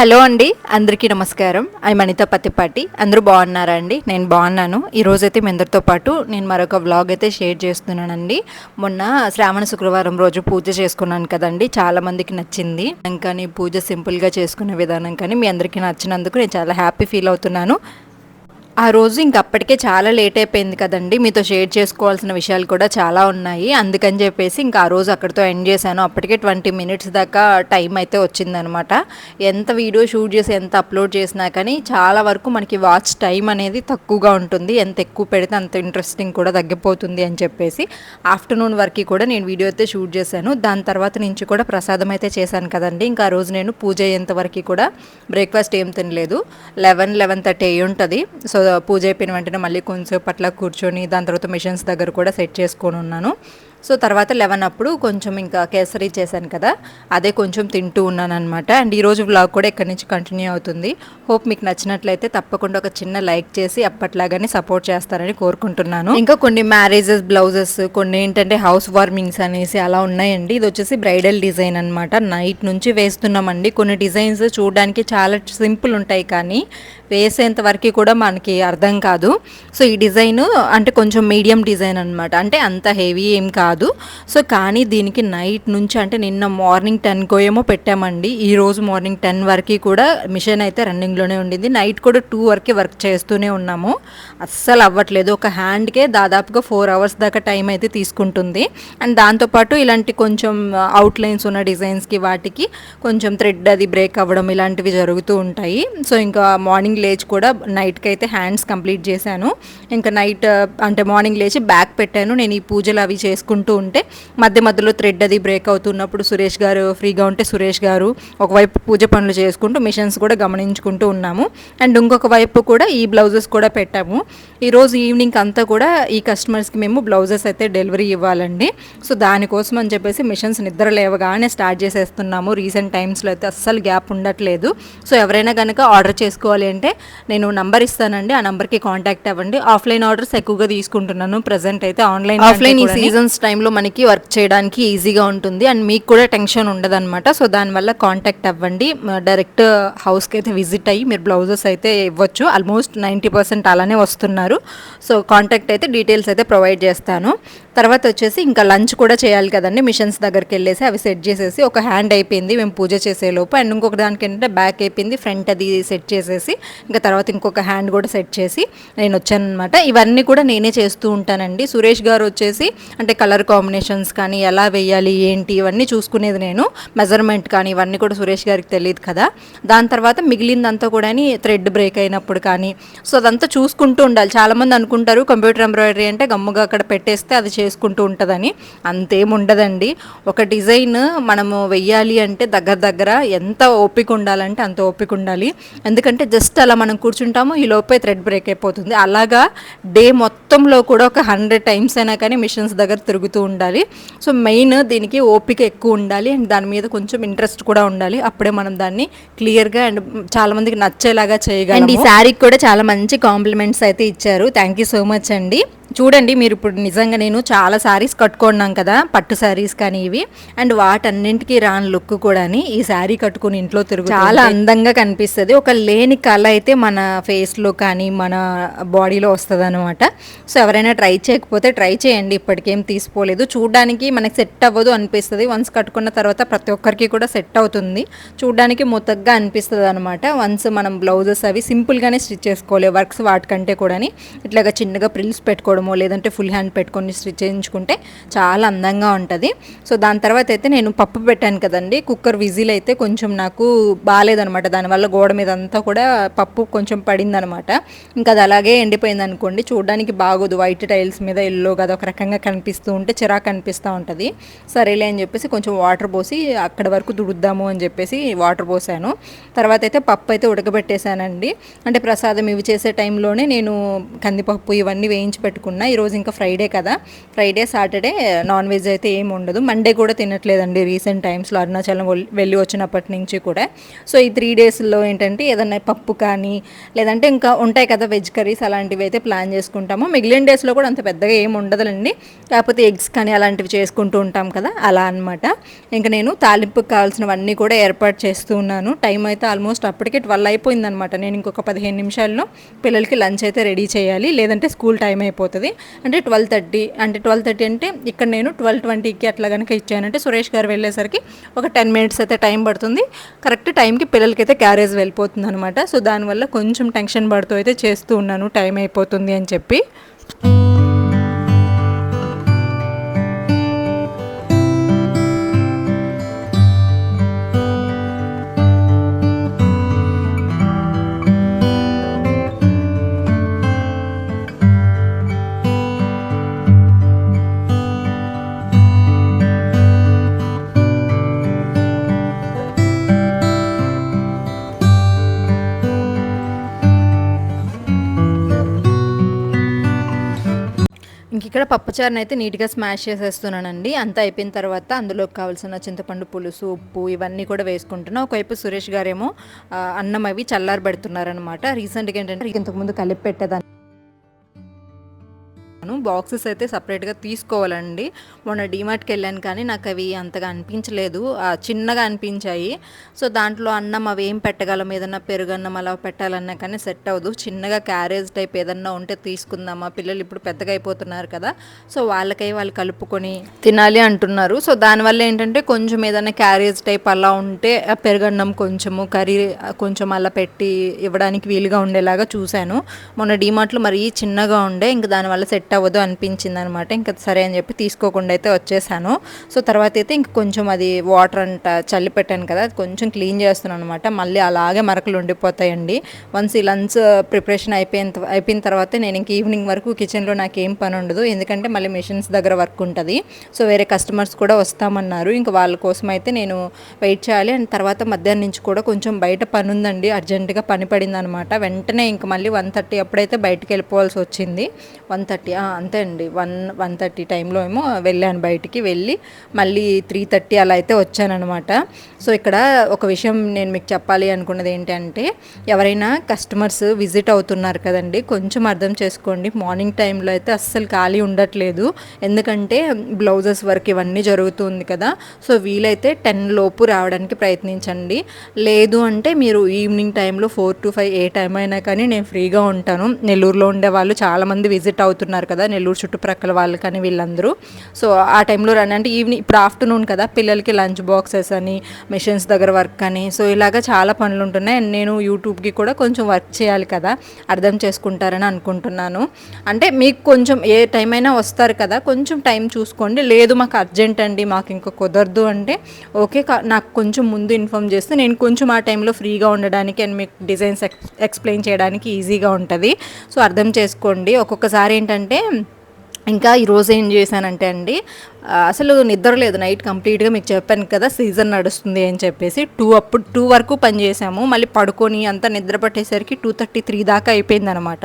Hello అండి అందరికీ నమస్కారం. ఐ మణిత పత్తిపాటి. అందరూ బాగున్నారా అండి? నేను బాగున్నాను. ఈరోజైతే రోజైతే మీ అందరితో పాటు నేను మరొక వ్లాగ్ అయితే షేర్ చేస్తున్నానండి. మొన్న శ్రావణ శుక్రవారం రోజు పూజ చేసుకున్నాను కదండి. చాలామందికి నచ్చింది. కానీ పూజ సింపుల్గా చేసుకునే విధానం కానీ మీ అందరికీ నచ్చినందుకు నేను చాలా హ్యాపీ ఫీల్ అవుతున్నాను. ఆ రోజు ఇంకప్పటికే చాలా లేట్ అయిపోయింది కదండి. మీతో షేర్ చేసుకోవాల్సిన విషయాలు కూడా చాలా ఉన్నాయి. అందుకని చెప్పేసి ఇంకా ఆ రోజు అక్కడితో ఎండ్ చేశాను. అప్పటికే ట్వంటీ మినిట్స్ దాకా టైం అయితే వచ్చిందనమాట. ఎంత వీడియో షూట్ చేసి ఎంత అప్లోడ్ చేసినా కానీ చాలా వరకు మనకి వాచ్ టైం అనేది తక్కువగా ఉంటుంది. ఎంత ఎక్కువ పెడితే అంత ఇంట్రెస్టింగ్ కూడా తగ్గిపోతుంది అని చెప్పేసి ఆఫ్టర్నూన్ వరకు కూడా నేను వీడియో అయితే షూట్ చేశాను. దాని తర్వాత నుంచి కూడా ప్రసాదం అయితే చేశాను కదండి. ఇంకా ఆ రోజు నేను పూజ అయ్యేంత వరకు కూడా బ్రేక్ఫాస్ట్ ఏం తినలేదు. లెవెన్ లెవెన్ థర్టీ అయ్యి ఉంటుంది. సో పూజ అయిపోయిన వెంటనే మళ్ళీ కొంచెం పట్ల కూర్చొని దాని తర్వాత మిషన్స్ దగ్గర కూడా సెట్ చేసుకొని ఉన్నాను. సో తర్వాత లెవెన్ అప్పుడు కొంచెం ఇంకా కేసరి చేశాను కదా అదే కొంచెం తింటూ ఉన్నాను అనమాట అండ్ ఈరోజు వ్లాగ్ కూడా ఇక్కడ నుంచి కంటిన్యూ అవుతుంది. హోప్ మీకు నచ్చినట్లయితే తప్పకుండా ఒక చిన్న లైక్ చేసి అప్పట్లాగానే సపోర్ట్ చేస్తారని కోరుకుంటున్నాను. ఇంకా కొన్ని మ్యారేజెస్ బ్లౌజెస్ కొన్ని ఏంటంటే హౌస్ వార్మింగ్స్ అనేసి అలా ఉన్నాయండి. ఇది వచ్చేసి బ్రైడల్ డిజైన్ అనమాట నైట్ నుంచి వేస్తున్నామండి. కొన్ని డిజైన్స్ చూడడానికి చాలా సింపుల్ ఉంటాయి కానీ వేసేంత వరకు కూడా మనకి అర్థం కాదు. సో ఈ డిజైన్ అంటే కొంచెం మీడియం డిజైన్ అనమాట అంటే అంత హెవీ ఏం కాదు సో కానీ దీనికి నైట్ నుంచి అంటే నిన్న మార్నింగ్ టెన్కో ఏమో పెట్టామండి. ఈ రోజు మార్నింగ్ టెన్ వరకు కూడా మిషన్ అయితే రన్నింగ్లోనే ఉండింది. నైట్ కూడా టూ వరకు వర్క్ చేస్తూనే ఉన్నాము. అస్సలు అవ్వట్లేదు. ఒక హ్యాండ్కే దాదాపుగా ఫోర్ అవర్స్ దాకా టైం అయితే తీసుకుంటుంది. అండ్ దాంతోపాటు ఇలాంటి కొంచెం అవుట్లైన్స్ ఉన్న డిజైన్స్కి వాటికి కొంచెం థ్రెడ్ అది బ్రేక్ అవ్వడం ఇలాంటివి జరుగుతూ ఉంటాయి. సో ఇంకా మార్నింగ్ లేచి కూడా నైట్కి అయితే హ్యాండ్స్ కంప్లీట్ చేశాను. ఇంకా నైట్ అంటే మార్నింగ్ లేచి బ్యాక్ పెట్టాను. నేను ఈ పూజలు అవి చేసుకుంటూ ఉంటే మధ్య మధ్యలో థ్రెడ్ అది బ్రేక్ అవుతున్నప్పుడు సురేష్ గారు ఫ్రీగా ఉంటే సురేష్ గారు ఒకవైపు పూజ పనులు చేసుకుంటూ మిషన్స్ కూడా గమనించుకుంటూ ఉన్నాము. అండ్ ఇంకొక వైపు కూడా ఈ బ్లౌజెస్ కూడా పెట్టాము. ఈరోజు ఈవినింగ్ అంతా కూడా ఈ కస్టమర్స్కి మేము బ్లౌజెస్ అయితే డెలివరీ ఇవ్వాలండి. సో దానికోసం అని చెప్పేసి మిషన్స్ నిద్ర లేవగానే స్టార్ట్ చేసేస్తున్నాము. రీసెంట్ టైమ్స్లో అయితే అస్సలు గ్యాప్ ఉండట్లేదు. సో ఎవరైనా కనుక ఆర్డర్ చేసుకోవాలి అంటే నేను నంబర్ ఇస్తానండి. ఆ నంబర్కి కాంటాక్ట్ అవ్వండి. ఆఫ్లైన్ ఆర్డర్స్ ఎక్కువగా తీసుకుంటున్నాను. ప్రజెంట్ అయితే ఆన్లైన్ ఆఫ్లైన్ ఈ సీజన్స్ టైంలో మనకి వర్క్ చేయడానికి ఈజీగా ఉంటుంది. అండ్ మీకు కూడా టెన్షన్ ఉండదన్నమాట. సో దానివల్ల కాంటాక్ట్ అవ్వండి. డైరెక్ట్ హౌస్కి అయితే విజిట్ అయ్యి మీరు బ్లౌజెస్ అయితే ఇవ్వచ్చు. ఆల్మోస్ట్ నైంటీ పర్సెంట్ అలానే వస్తున్నారు. సో కాంటాక్ట్ అయితే డీటెయిల్స్ అయితే ప్రొవైడ్ చేస్తాను. తర్వాత వచ్చేసి ఇంకా లంచ్ కూడా చేయాలి కదండి. మిషన్స్ దగ్గరికి వెళ్ళేసి అవి సెట్ చేసేసి ఒక హ్యాండ్ అయిపోయింది. మేము పూజ చేసేలోపు. అండ్ ఇంకొక దానికి ఏంటంటే బ్యాక్ అయిపోయింది. ఫ్రంట్ అది సెట్ చేసేసి ఇంకా తర్వాత ఇంకొక హ్యాండ్ కూడా సెట్ చేసి నేను వచ్చాను అనమాట ఇవన్నీ కూడా నేనే చేస్తూ ఉంటానండి. సురేష్ గారు వచ్చేసి అంటే కలర్ కాంబినేషన్స్ కానీ ఎలా వేయాలి ఏంటి ఇవన్నీ చూసుకునేది నేను. మెజర్మెంట్ కానీ ఇవన్నీ కూడా సురేష్ గారికి తెలియదు కదా. దాని తర్వాత మిగిలిందంతా కూడా థ్రెడ్ బ్రేక్ అయినప్పుడు కానీ సో అదంతా చూసుకుంటూ ఉండాలి. చాలామంది అనుకుంటారు కంప్యూటర్ ఎంబ్రాయిడరీ అంటే గమ్ముగా అక్కడ పెట్టేస్తే అది చేసుకుంటూ ఉంటుందని. అంతేం ఉండదండి ఒక డిజైన్ మనము వెయ్యాలి అంటే దగ్గర దగ్గర ఎంత ఓపిక ఉండాలంటే అంత ఓపిక ఉండాలి. ఎందుకంటే జస్ట్ అలా మనం కూర్చుంటాము ఈ లోపే థ్రెడ్ బ్రేక్ అయిపోతుంది. అలాగా డే మొత్తంలో కూడా ఒక హండ్రెడ్ టైమ్స్ అయినా కానీ మిషన్స్ దగ్గర తిరుగుతూ ఉండాలి. సో మెయిన్ దీనికి ఓపిక ఎక్కువ ఉండాలి. అండ్ దాని మీద కొంచెం ఇంట్రెస్ట్ కూడా ఉండాలి. అప్పుడే మనం దాన్ని క్లియర్గా అండ్ చాలా మందికి నచ్చేలాగా చేయగలం అండ్ ఈ శారీకి కూడా చాలా మంచి కాంప్లిమెంట్స్ అయితే ఇచ్చారు. థ్యాంక్ యూ సో మచ్ అండి. చూడండి మీరు ఇప్పుడు నిజంగా నేను చాలా శారీస్ కట్టుకున్నాం కదా పట్టు శారీస్ కానీ ఇవి. అండ్ వాటన్నింటికి రాని లుక్ కూడా ఈ శారీ కట్టుకుని ఇంట్లో తిరుగు చాలా అందంగా కనిపిస్తుంది. ఒక లేని కళ అయితే మన ఫేస్లో కానీ మన బాడీలో వస్తుంది అనమాట సో ఎవరైనా ట్రై చేయకపోతే ట్రై చేయండి. ఇప్పటికేం తీసుకోలేదు. చూడడానికి మనకి సెట్ అవ్వదు అనిపిస్తుంది. వన్స్ కట్టుకున్న తర్వాత ప్రతి ఒక్కరికి కూడా సెట్ అవుతుంది. చూడడానికి మొత్తగా అనిపిస్తుంది అనమాట వన్స్ మనం బ్లౌజెస్ అవి సింపుల్గానే స్టిచ్ చేసుకోలేదు వర్క్స్ వాటికంటే కూడా ఇట్లాగా చిన్నగా ప్రిల్స్ పెట్టుకోవడం పెట్టుకోవడమో లేదంటే ఫుల్ హ్యాండ్ పెట్టుకొని స్టిచ్ చేయించుకుంటే చాలా అందంగా ఉంటుంది. సో దాని తర్వాత అయితే నేను పప్పు పెట్టాను కదండి. కుక్కర్ విజిల్ అయితే కొంచెం నాకు బాగాలేదనమాట. దానివల్ల గోడ మీద అంతా కూడా పప్పు కొంచెం పడిందనమాట. ఇంకా అది అలాగే ఎండిపోయింది అనుకోండి. చూడడానికి బాగోదు. వైట్ టైల్స్ మీద ఎల్లో కదా ఒక రకంగా కనిపిస్తూ ఉంటే చిరాకు కనిపిస్తూ ఉంటుంది. సరేలే అని చెప్పేసి కొంచెం వాటర్ పోసి అక్కడ వరకు దుడుద్దాము అని చెప్పేసి వాటర్ పోసాను. తర్వాత అయితే పప్పు అయితే ఉడకబెట్టేశానండి. అంటే ప్రసాదం ఇవి చేసే టైంలోనే నేను కందిపప్పు ఇవన్నీ వేయించి పెట్టుకున్నాను అనుకున్నా. ఈరోజు ఇంకా ఫ్రైడే కదా. ఫ్రైడే సాటర్డే నాన్ వెజ్ అయితే ఏమి ఉండదు. మండే కూడా తినట్లేదండి రీసెంట్ టైమ్స్లో అరుణాచలం వెళ్ళి వచ్చినప్పటి నుంచి కూడా. సో ఈ త్రీ డేస్లో ఏంటంటే ఏదన్నా పప్పు కానీ లేదంటే ఇంకా ఉంటాయి కదా వెజ్ కర్రీస్ అలాంటివి అయితే ప్లాన్ చేసుకుంటాము. మిగిలిన డేస్లో కూడా అంత పెద్దగా ఏమి ఉండదులండి. కాకపోతే ఎగ్స్ కానీ అలాంటివి చేసుకుంటూ ఉంటాం కదా. అలా అన్నమాట. ఇంకా నేను తాలింపుకి కావాల్సినవన్నీ కూడా ఏర్పాటు చేస్తూ ఉన్నాను. టైం అయితే ఆల్మోస్ట్ అప్పటికే ట్వెల్వ్ అయిపోయిందనమాట నేను ఇంకొక పదిహేను నిమిషాల్లో పిల్లలకి లంచ్ అయితే రెడీ చేయాలి. లేదంటే స్కూల్ టైం అయిపోతుంది. అంటే ట్వెల్వ్ థర్టీ అంటే ట్వెల్వ్ థర్టీ అంటే ఇక్కడ నేను ట్వెల్వ్ ట్వంటీకి అట్లా కనుక ఇచ్చానంటే సురేష్ గారు వెళ్ళేసరికి ఒక టెన్ మినిట్స్ అయితే టైం పడుతుంది. కరెక్ట్ టైంకి పిల్లలకి అయితే క్యారేజ్ వెళ్ళిపోతుంది అనమాట సో దానివల్ల కొంచెం టెన్షన్ పడుతూ అయితే చేస్తూ ఉన్నాను. టైం అయిపోతుంది అని చెప్పి. ఇక్కడ పప్పుచారుని అయితే నీట్గా స్మాష్ చేసేస్తున్నానండి. అంతా అయిపోయిన తర్వాత అందులోకి కావాల్సిన చింతపండు పులుసు ఉప్పు ఇవన్నీ కూడా వేసుకుంటున్నా. ఒకవైపు సురేష్ గారేమో ఆ, అన్నం అవి చల్లారబెడుతున్నారనమాట రీసెంట్గా ఏంటంటే ఇంతకుముందు కలిపి పెట్టేదాన్ని బాక్సెస్ అయితే సపరేట్గా తీసుకోవాలండి. మొన్న డీమార్ట్కి వెళ్ళాను కానీ నాకు అవి అంతగా అనిపించలేదు. చిన్నగా అనిపించాయి. సో దాంట్లో అన్నం అవి ఏం పెట్టగలం? ఏదన్నా పెరుగన్నం అలా పెట్టాలన్నా కానీ సెట్ అవ్వదు. చిన్నగా క్యారేజ్ టైప్ ఏదన్నా ఉంటే తీసుకుందామా? పిల్లలు ఇప్పుడు పెద్దగా అయిపోతున్నారు కదా. సో వాళ్ళకై వాళ్ళు కలుపుకొని తినాలి అంటున్నారు. సో దానివల్ల ఏంటంటే కొంచెం ఏదైనా క్యారేజ్ టైప్ అలా ఉంటే ఆ పెరుగన్నం కొంచెము కర్రీ కొంచెం అలా పెట్టి ఇవ్వడానికి వీలుగా ఉండేలాగా చూశాను. మొన్న డీమార్ట్లో మరీ చిన్నగా ఉండే. ఇంక దానివల్ల సెట్ అవ్వదు అనిపించింది అనమాట ఇంకా సరే అని చెప్పి తీసుకోకుండా అయితే వచ్చేసాను. సో తర్వాత అయితే ఇంక కొంచెం అది వాటర్ అంట చల్లి పెట్టాను కదా అది కొంచెం క్లీన్ చేస్తున్నాను అనమాట మళ్ళీ అలాగే మరకలు ఉండిపోతాయండి. వన్స్ ఈ లంచ్ ప్రిపరేషన్ అయిపోయిన అయిపోయిన తర్వాత నేను ఇంక ఈవినింగ్ వరకు కిచెన్లో నాకు ఏం పని ఉండదు. ఎందుకంటే మళ్ళీ మిషన్స్ దగ్గర వర్క్ ఉంటుంది. సో వేరే కస్టమర్స్ కూడా వస్తామన్నారు. ఇంకా వాళ్ళ కోసం అయితే నేను వెయిట్ చేయాలి. అండ్ తర్వాత మధ్యాహ్నం నుంచి కూడా కొంచెం బయట పని ఉందండి అర్జెంటుగా పని పడింది అనమాట వెంటనే ఇంక మళ్ళీ వన్ థర్టీ అప్పుడైతే బయటకు వెళ్ళిపోవాల్సి వచ్చింది. One thirty. అంతే అండి. వన్ వన్ థర్టీ టైంలో ఏమో వెళ్ళాను బయటికి వెళ్ళి మళ్ళీ త్రీ థర్టీ అలా అయితే వచ్చానమాట సో ఇక్కడ ఒక విషయం నేను మీకు చెప్పాలి అనుకున్నది ఏంటంటే ఎవరైనా కస్టమర్స్ విజిట్ అవుతున్నారు కదండి కొంచెం అర్థం చేసుకోండి. మార్నింగ్ టైంలో అయితే అస్సలు ఖాళీ ఉండట్లేదు. ఎందుకంటే బ్లౌజెస్ వర్క్ ఇవన్నీ జరుగుతుంది కదా. సో వీలైతే టెన్ లోపు రావడానికి ప్రయత్నించండి. లేదు అంటే మీరు ఈవినింగ్ టైంలో ఫోర్ టు ఫైవ్ ఏ టైం అయినా కానీ నేను ఫ్రీగా ఉంటాను. నెల్లూరులో ఉండే వాళ్ళు చాలామంది విజిట్ అవుతున్నారు కదా నెల్లూరు చుట్టుప్రక్కల వాళ్ళు కానీ వీళ్ళందరూ. సో ఆ టైంలో రండి అంటే ఈవినింగ్ ఇప్పుడు ఆఫ్టర్నూన్ కదా పిల్లలకి లంచ్ బాక్సెస్ అని మిషన్స్ దగ్గర వర్క్ అని. సో ఇలాగ చాలా పనులు ఉంటున్నాయి. అండ్ నేను యూట్యూబ్కి కూడా కొంచెం వర్క్ చేయాలి కదా అర్థం చేసుకుంటారని అనుకుంటున్నాను. అంటే మీకు కొంచెం ఏ టైం అయినా వస్తారు కదా కొంచెం టైం చూసుకోండి. లేదు మాకు అర్జెంట్ అండి మాకు ఇంకా కుదరదు అంటే ఓకే కా- నాకు కొంచెం ముందు ఇన్ఫామ్ చేస్తే నేను కొంచెం ఆ టైంలో ఫ్రీగా ఉండడానికి అండ్ మీకు డిజైన్స్ ఎక్స్ ఎక్స్ప్లెయిన్ చేయడానికి ఈజీగా ఉంటుంది. సో అర్థం చేసుకోండి. ఒక్కొక్కసారి ఏంటంటే ఇంకా ఈరోజు ఏం చేశానంటే అండి అసలు నిద్ర లేదు నైట్ కంప్లీట్గా మీకు చెప్పాను కదా సీజన్ నడుస్తుంది అని చెప్పేసి టూ అప్పుడు టూ వరకు పని చేసాము మళ్ళీ పడుకొని అంతా నిద్ర పట్టేసరికి టూ థర్టీ త్రీ దాకా అయిపోయింది అనమాట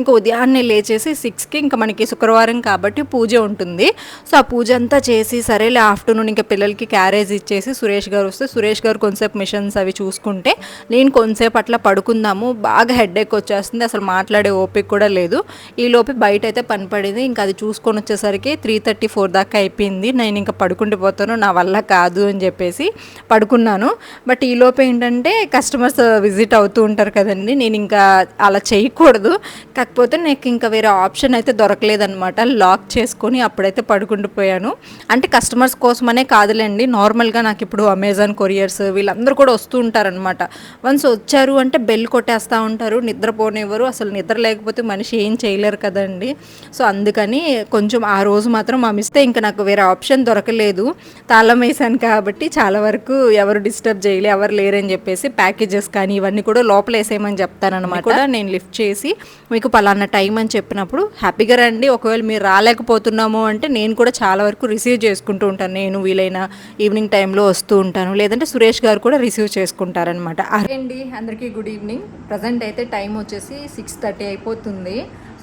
ఇంకా ఉదయాన్నే లేచేసి సిక్స్కి ఇంకా మనకి శుక్రవారం కాబట్టి పూజ ఉంటుంది. సో ఆ పూజ అంతా చేసి సరేలే ఆఫ్టర్నూన్ ఇంకా పిల్లలకి క్యారేజ్ ఇచ్చేసి సురేష్ గారు వస్తే సురేష్ గారు కొంతసేపు మిషన్స్ అవి చూసుకుంటే నేను కొంతసేపు అట్లా పడుకుందాము బాగా హెడ్ ఎక్ వచ్చేస్తుంది అసలు మాట్లాడే ఓపిక కూడా లేదు. ఈ లోపు బయట అయితే పని పడింది ఇంకా అది చూసుకొని వచ్చేసరికి త్రీ థర్టీ ఫోర్ దాకా అయిపోయింది. చెప్పింది నేను ఇంకా పడుకుంటూ పోతాను నా వల్ల కాదు అని చెప్పేసి పడుకున్నాను. బట్ ఈలోపు ఏంటంటే కస్టమర్స్ విజిట్ అవుతూ ఉంటారు కదండి నేను ఇంకా అలా చేయకూడదు. కాకపోతే నాకు ఇంకా వేరే ఆప్షన్ అయితే దొరకలేదనమాట లాక్ చేసుకొని అప్పుడైతే పడుకుంటూ పోయాను. అంటే కస్టమర్స్ కోసమనే కాదులేండి నార్మల్గా నాకు ఇప్పుడు అమెజాన్ కొరియర్స్ వీళ్ళందరూ కూడా వస్తూ ఉంటారనమాట వన్స్ వచ్చారు అంటే బెల్ కొట్టేస్తూ ఉంటారు నిద్రపోనివ్వరు అసలు నిద్ర లేకపోతే మనిషి ఏం చేయలేరు కదండి. సో అందుకని కొంచెం ఆ రోజు మాత్రం మా మిస్తే ఇంకా నాకు వేరే ఆప్షన్ దొరకలేదు. తాళం వేసాను కాబట్టి చాలా వరకు ఎవరు డిస్టర్బ్ చేయలే ఎవరు లేరని చెప్పేసి ప్యాకేజెస్ కానీ ఇవన్నీ కూడా లోపల వేసేయమని చెప్తానమాట కూడా నేను లిఫ్ట్ చేసి మీకు పలానా టైం అని చెప్పినప్పుడు హ్యాపీగా రండి. ఒకవేళ మీరు రాలేకపోతున్నాము అంటే నేను కూడా చాలా వరకు రిసీవ్ చేసుకుంటూ ఉంటాను. నేను వీలైన ఈవినింగ్ టైంలో వస్తూ ఉంటాను. లేదంటే సురేష్ గారు కూడా రిసీవ్ చేసుకుంటారనమాట అండి అందరికీ గుడ్ ఈవినింగ్. ప్రజెంట్ అయితే టైం వచ్చేసి సిక్స్ థర్టీ అయిపోతుంది.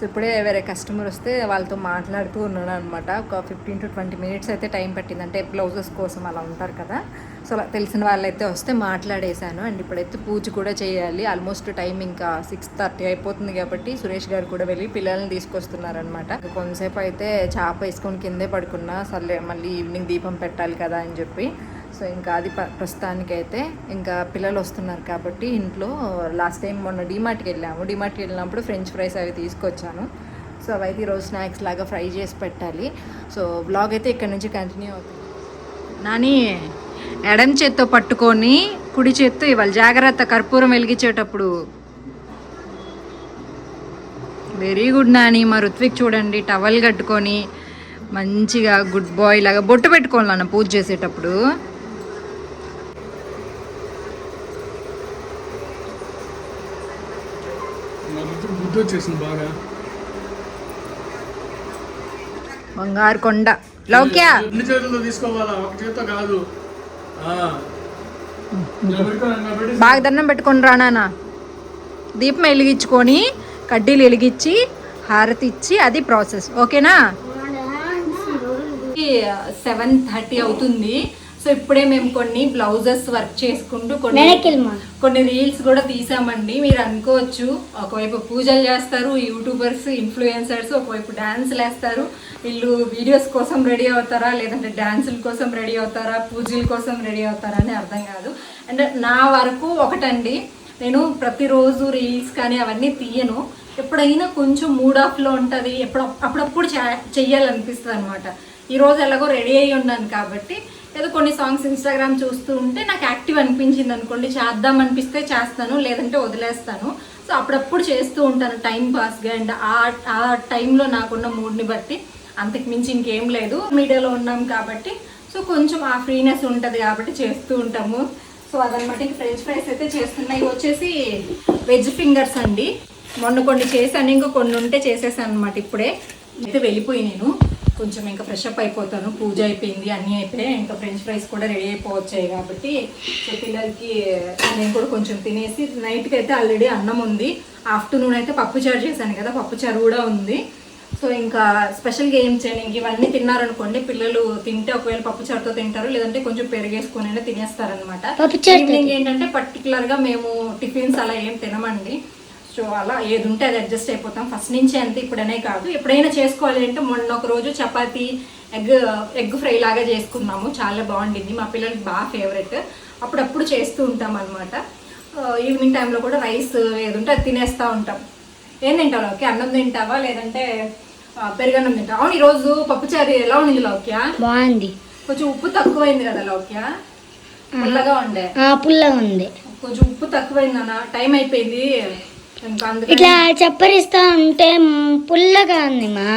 ఇప్పుడే వేరే కస్టమర్ వస్తే వాళ్ళతో మాట్లాడుతూ ఉన్నాను అనమాట ఒక ఫిఫ్టీన్ టు ట్వంటీ మినిట్స్ అయితే టైం పట్టింది. అంటే బ్లౌజెస్ కోసం అలా ఉంటారు కదా. సో అలా తెలిసిన వాళ్ళైతే వస్తే మాట్లాడేశాను. అండ్ ఇప్పుడైతే పూజ కూడా చేయాలి. ఆల్మోస్ట్ టైం ఇంకా సిక్స్ థర్టీ అయిపోతుంది కాబట్టి సురేష్ గారు కూడా వెళ్ళి పిల్లల్ని తీసుకొస్తున్నారనమాట కొంతసేపు అయితే చాప వేసుకొని కిందే పడుకున్నా. సర్లే మళ్ళీ ఈవినింగ్ దీపం పెట్టాలి కదా అని చెప్పి. సో ఇంకా అది ప- ప్రస్తుతానికైతే ఇంకా పిల్లలు వస్తున్నారు కాబట్టి ఇంట్లో. లాస్ట్ టైం మొన్న డిమార్ట్కి వెళ్ళాము. డిమార్ట్కి వెళ్ళినప్పుడు ఫ్రెంచ్ ఫ్రైస్ అవి తీసుకొచ్చాను. సో అవైతే ఈరోజు స్నాక్స్ లాగా ఫ్రై చేసి పెట్టాలి. సో బ్లాగ్ అయితే ఇక్కడ నుంచి కంటిన్యూ అవుతుంది. నాని ఎడం చేత్తో పట్టుకొని కుడి చేత్తో ఇవాళ జాగ్రత్త కర్పూరం వెలిగించేటప్పుడు. వెరీ గుడ్ నాని మా ఋత్విక్ చూడండి టవల్ కట్టుకొని మంచిగా గుడ్ బాయ్ లాగా బొట్టు పెట్టుకోవాలి పూజ చేసేటప్పుడు. బుద్ధి వచ్చేసింది బాగా. బంగారు కొండ. లౌక్య! రెండు చేతుల్లో తీసుకోవాలా? ఒక చేతితో కాదు. బాగా దండం పెట్టుకొని రా నాన్న. దీపం వెలిగించుకొని కడ్డీలు వెలిగించి హారతి ఇచ్చి అది ప్రాసెస్. ఓకేనా? సెవెన్ థర్టీ అవుతుంది. సో ఇప్పుడే మేము కొన్ని బ్లౌజెస్ వర్క్ చేసుకుంటూ కొన్ని కొన్ని రీల్స్ కూడా తీసామండి. మీరు అనుకోవచ్చు ఒకవైపు పూజలు చేస్తారు యూట్యూబర్స్ ఇన్ఫ్లుయెన్సర్స్ ఒకవైపు డాన్సులు వేస్తారు వీళ్ళు వీడియోస్ కోసం రెడీ అవుతారా? లేదంటే డాన్సుల కోసం రెడీ అవుతారా? పూజల కోసం రెడీ అవుతారా అని అర్థం కాదు. అండ్ నా వరకు ఒకటండి. నేను ప్రతిరోజు రీల్స్ కానీ అవన్నీ తీయను. ఎప్పుడైనా కొంచెం మూడ్ ఆఫ్లో ఉంటుంది. ఎప్పుడు అప్పుడప్పుడు చే- చెయ్యాలనిపిస్తుంది అనమాట ఈరోజు ఎలాగో రెడీ అయ్యి ఉన్నాను కాబట్టి ఏదో కొన్ని సాంగ్స్ ఇన్స్టాగ్రామ్ చూస్తూ ఉంటే నాకు యాక్టివ్ అనిపించింది అనుకోండి చేద్దాం అనిపిస్తే చేస్తాను లేదంటే వదిలేస్తాను. సో అప్పుడప్పుడు చేస్తూ ఉంటాను టైం పాస్గా అండ్ ఆ ఆ టైంలో నాకున్న మూడ్ని బట్టి అంతకు మించి ఇంకేం లేదు. మీడియాలో ఉన్నాం కాబట్టి సో కొంచెం ఆ ఫ్రీనెస్ ఉంటుంది కాబట్టి చేస్తూ ఉంటాము. సో అదనమాట ఇంక ఫ్రెంచ్ ఫ్రైస్ అయితే చేస్తున్నాయి ఇవి వచ్చేసి వెజ్ ఫింగర్స్ అండి. మొన్న కొన్ని చేశాను ఇంకా కొన్ని ఉంటే చేసేసాను అనమాట ఇప్పుడే. అయితే వెళ్ళిపోయి నేను. కొంచెం ఇంకా ఫ్రెష్ అప్ అయిపోతాను. పూజ అయిపోయింది అన్నీ అయిపోయాయి. ఇంకా ఫ్రెంచ్ ఫ్రైస్ కూడా రెడీ అయిపోవచ్చాయి కాబట్టి సో పిల్లలకి నేను కూడా కొంచెం తినేసి నైట్కి అయితే ఆల్రెడీ అన్నం ఉంది. ఆఫ్టర్నూన్ అయితే పప్పుచారు చేశాను కదా పప్పుచారు కూడా ఉంది. సో ఇంకా స్పెషల్గా ఏం చేయను. ఇంక ఇవన్నీ తిన్నారనుకోండి పిల్లలు తింటే ఒకవేళ పప్పుచారుతో తింటారు లేదంటే కొంచెం పెరిగేసుకొని అయినా తినేస్తారనమాట ఈవినింగ్ ఏంటంటే పర్టికులర్గా మేము టిఫిన్స్ అలా ఏం తినమండి. సో అలా ఏది ఉంటే అది అడ్జస్ట్ అయిపోతాం. ఫస్ట్ నుంచి అంతే ఇప్పుడనే కాదు. ఎప్పుడైనా చేసుకోవాలి అంటే మొన్న ఒక రోజు చపాతీ ఎగ్ ఎగ్ ఫ్రై లాగా చేసుకున్నాము. చాలా బాగుండింది. మా పిల్లలకి బాగా ఫేవరెట్ అప్పుడప్పుడు చేస్తూ ఉంటాం అనమాట ఈవినింగ్ టైంలో కూడా రైస్ ఏది ఉంటే అది తినేస్తూ ఉంటాం. ఏం తింటావు లోకి అన్నం తింటావా? లేదంటే పెరుగన్నం తింటావా? అవును ఈరోజు పప్పుచారు ఎలా ఉండింది లౌక్య? బాగుంది. కొంచెం ఉప్పు తక్కువైంది కదా లౌక్య? పుల్లగా ఉండే. పుల్లగా ఉంది. కొంచెం ఉప్పు తక్కువైంది అన్న. టైం అయిపోయింది. ఇట్లా చప్పరిస్తా ఉంటే పుల్లగా ఉంది మా.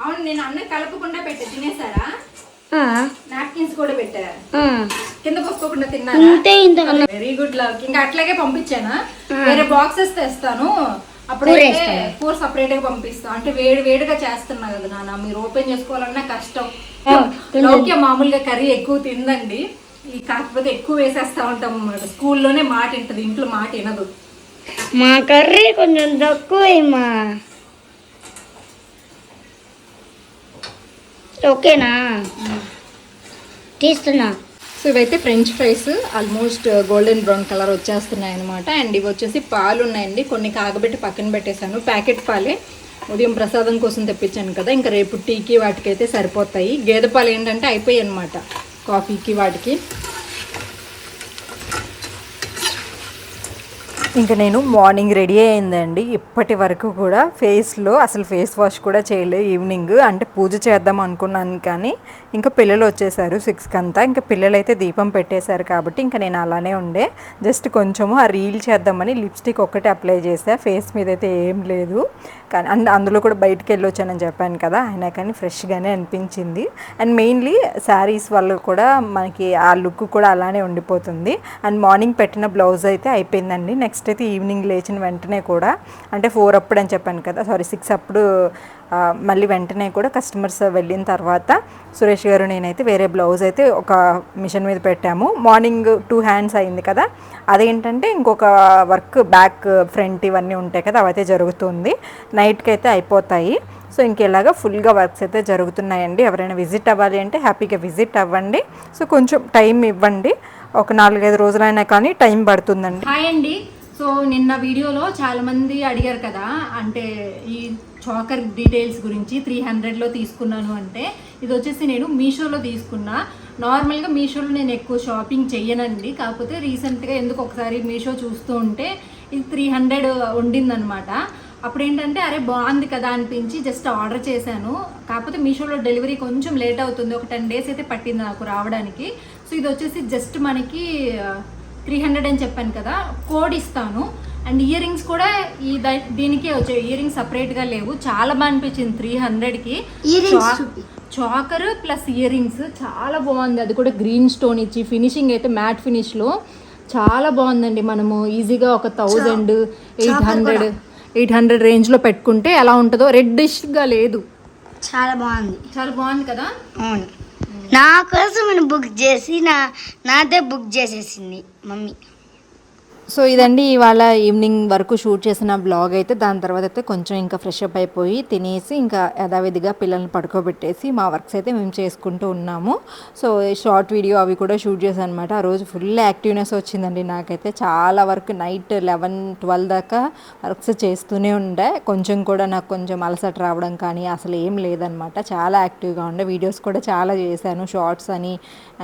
అవును నేను అన్నం కలపకుండా పెట్టా. తినేసారా? నాప్కిన్స్ కూడా పెట్టా. ఆ. కింద పోసుకోకుండా తిన్నారా? ఇంతే ఇంత వెరీ గుడ్ లవ్ ఇంకా అట్లాగే పంపించానా? వేరే బాక్సెస్ తెస్తాను. అప్పుడైతే కూర సపరేట్గా పంపిస్తాను అంటే వేడి వేడిగా చేస్తున్నా కదా నాన్న. మీరు ఓపెన్ చేసుకోవాలన్నా కష్టం. లౌక్య మామూలుగా కర్రీ ఎక్కువ తిందండి. ఈ కాకపోతే ఎక్కువ వేసేస్తా ఉంటాం అన్నమాట. స్కూల్లోనే మాట వింటది ఇంట్లో మాట వినదు. మా కర్రీ కొంచెం తక్కువ ఓకేనా? తీస్తున్నా. సో ఇవైతే French fries almost golden brown colour వచ్చేస్తున్నాయి అనమాట అండ్ ఇవి వచ్చేసి పాలు ఉన్నాయండి కొన్ని కాగబెట్టి పక్కన పెట్టేశాను. ప్యాకెట్ పాలే. ఉదయం ప్రసాదం కోసం తెప్పించాను కదా. ఇంకా రేపు టీకి వాటికి అయితే సరిపోతాయి. గేదె పాలు ఏంటంటే అయిపోయాయి అనమాట కాఫీకి వాటికి. ఇంకా నేను మార్నింగ్ రెడీ అయిందండి ఇప్పటి వరకు కూడా ఫేస్లో అసలు ఫేస్ వాష్ కూడా చేయలేదు ఈవినింగ్. అంటే పూజ చేద్దాం అనుకున్నాను కానీ ఇంకా పిల్లలు వచ్చేసారు సిక్స్కి అంతా. ఇంకా పిల్లలు అయితే దీపం పెట్టేశారు కాబట్టి ఇంకా నేను అలానే ఉండే. జస్ట్ కొంచెము ఆ రీల్ చేద్దామని లిప్స్టిక్ ఒక్కటే అప్లై చేసా ఫేస్ మీద అయితే ఏం లేదు. కానీ అండ్ అందులో కూడా బయటికి వెళ్ళొచ్చు అని చెప్పాను కదా అయినా కానీ ఫ్రెష్గానే అనిపించింది. అండ్ మెయిన్లీ శారీస్ వల్ల కూడా మనకి ఆ లుక్ కూడా అలానే ఉండిపోతుంది. అండ్ మార్నింగ్ పెట్టిన బ్లౌజ్ అయితే అయిపోయిందండి. నెక్స్ట్ అయితే ఈవినింగ్ లేచిన వెంటనే కూడా అంటే ఫోర్ అప్పుడు అని చెప్పాను కదా సారీ సిక్స్ అప్పుడు మళ్ళీ వెంటనే కూడా కస్టమర్స్ వెళ్ళిన తర్వాత సురేష్ గారు నేనైతే వేరే బ్లౌజ్ అయితే ఒక మిషన్ మీద పెట్టాము. మార్నింగ్ టూ హ్యాండ్స్ అయింది కదా. అదేంటంటే ఇంకొక వర్క్ బ్యాక్ ఫ్రంట్ ఇవన్నీ ఉంటాయి కదా అవైతే జరుగుతుంది. నైట్కి అయితే అయిపోతాయి. సో ఇంకెలాగా ఫుల్గా వర్క్స్ అయితే జరుగుతున్నాయండి. ఎవరైనా విజిట్ అవ్వాలి అంటే హ్యాపీగా విజిట్ అవ్వండి. సో కొంచెం టైం ఇవ్వండి. ఒక నాలుగైదు రోజులైనా కానీ టైం పడుతుందండి. హాయ్ అండి. సో నిన్న వీడియోలో చాలామంది అడిగారు కదా. అంటే ఈ చాకర్ డీటెయిల్స్ గురించి త్రీ హండ్రెడ్లో తీసుకున్నాను అంటే ఇది వచ్చేసి నేను మీషోలో తీసుకున్నా. నార్మల్గా మీషోలో నేను ఎక్కువ షాపింగ్ చెయ్యనండి. కాకపోతే రీసెంట్గా ఎందుకు ఒకసారి మీషో చూస్తూ ఉంటే ఇది త్రీ హండ్రెడ్ ఉండిందనమాట అప్పుడు ఏంటంటే అరే బాగుంది కదా అనిపించి జస్ట్ ఆర్డర్ చేశాను. కాకపోతే మీషోలో డెలివరీ కొంచెం లేట్ అవుతుంది. ఒక టెన్ డేస్ అయితే పట్టింది నాకు రావడానికి. సో ఇది వచ్చేసి జస్ట్ మనకి uh, త్రీ హండ్రెడ్ అని చెప్పాను కదా. కోడ్ ఇస్తాను. అండ్ ఇయర్ రింగ్స్ కూడా ఈ దీనికే వచ్చాయి. ఇయర్ రింగ్స్ సపరేట్గా లేవు. చాలా బాగా అనిపించింది త్రీ హండ్రెడ్కి. చాకర్ ప్లస్ ఇయర్ రింగ్స్ చాలా బాగుంది. అది కూడా గ్రీన్ స్టోన్ ఇచ్చి ఫినిషింగ్ అయితే మ్యాట్ ఫినిష్లో. చాలా బాగుందండి. మనము ఈజీగా ఒక thousand eight hundred eight hundred రేంజ్లో పెట్టుకుంటే ఎలా ఉంటుందో. రెడ్డిష్గా లేదు. చాలా బాగుంది. చాలా బాగుంది కదా? అవును. నా కోసం బుక్ చేసి నా నాదే బుక్ చేసేసింది మమ్మీ. సో ఇదండి ఇవాళ ఈవినింగ్ వరకు షూట్ చేసిన బ్లాగ్ అయితే దాని తర్వాత అయితే కొంచెం ఇంకా ఫ్రెష్ అప్ అయిపోయి తినేసి ఇంకా యథావిధిగా పిల్లల్ని పడుకోబెట్టేసి మా వర్క్స్ అయితే మేము చేసుకుంటూ ఉన్నాము. సో షార్ట్ వీడియో అవి కూడా షూట్ చేశాను అనమాట ఆ రోజు ఫుల్ యాక్టివ్నెస్ వచ్చిందండి నాకైతే. చాలా వరకు నైట్ లెవెన్ ట్వెల్వ్ దాకా వర్క్స్ చేస్తూనే ఉండే. కొంచెం కూడా నాకు కొంచెం అలసట రావడం కానీ అసలు ఏం లేదనమాట చాలా యాక్టివ్గా ఉండే. వీడియోస్ కూడా చాలా చేశాను. షార్ట్స్ అని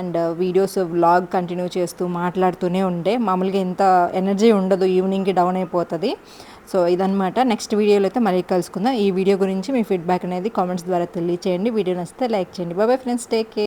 అండ్ వీడియోస్ వ్లాగ్ కంటిన్యూ చేస్తూ మాట్లాడుతూనే ఉండే. మామూలుగా ఎంత ఎనర్జీ ఉండదు ఈవినింగ్కి డౌన్ అయిపోతుంది. సో ఇదనమాట నెక్స్ట్ వీడియోలో అయితే మళ్ళీ కలుసుకుందాం. ఈ వీడియో గురించి మీ ఫీడ్బ్యాక్ అనేది కామెంట్స్ ద్వారా తెలియచేయండి. వీడియో నచ్చితే లైక్ చేయండి. బాబాయ్ ఫ్రెండ్స్. Take care.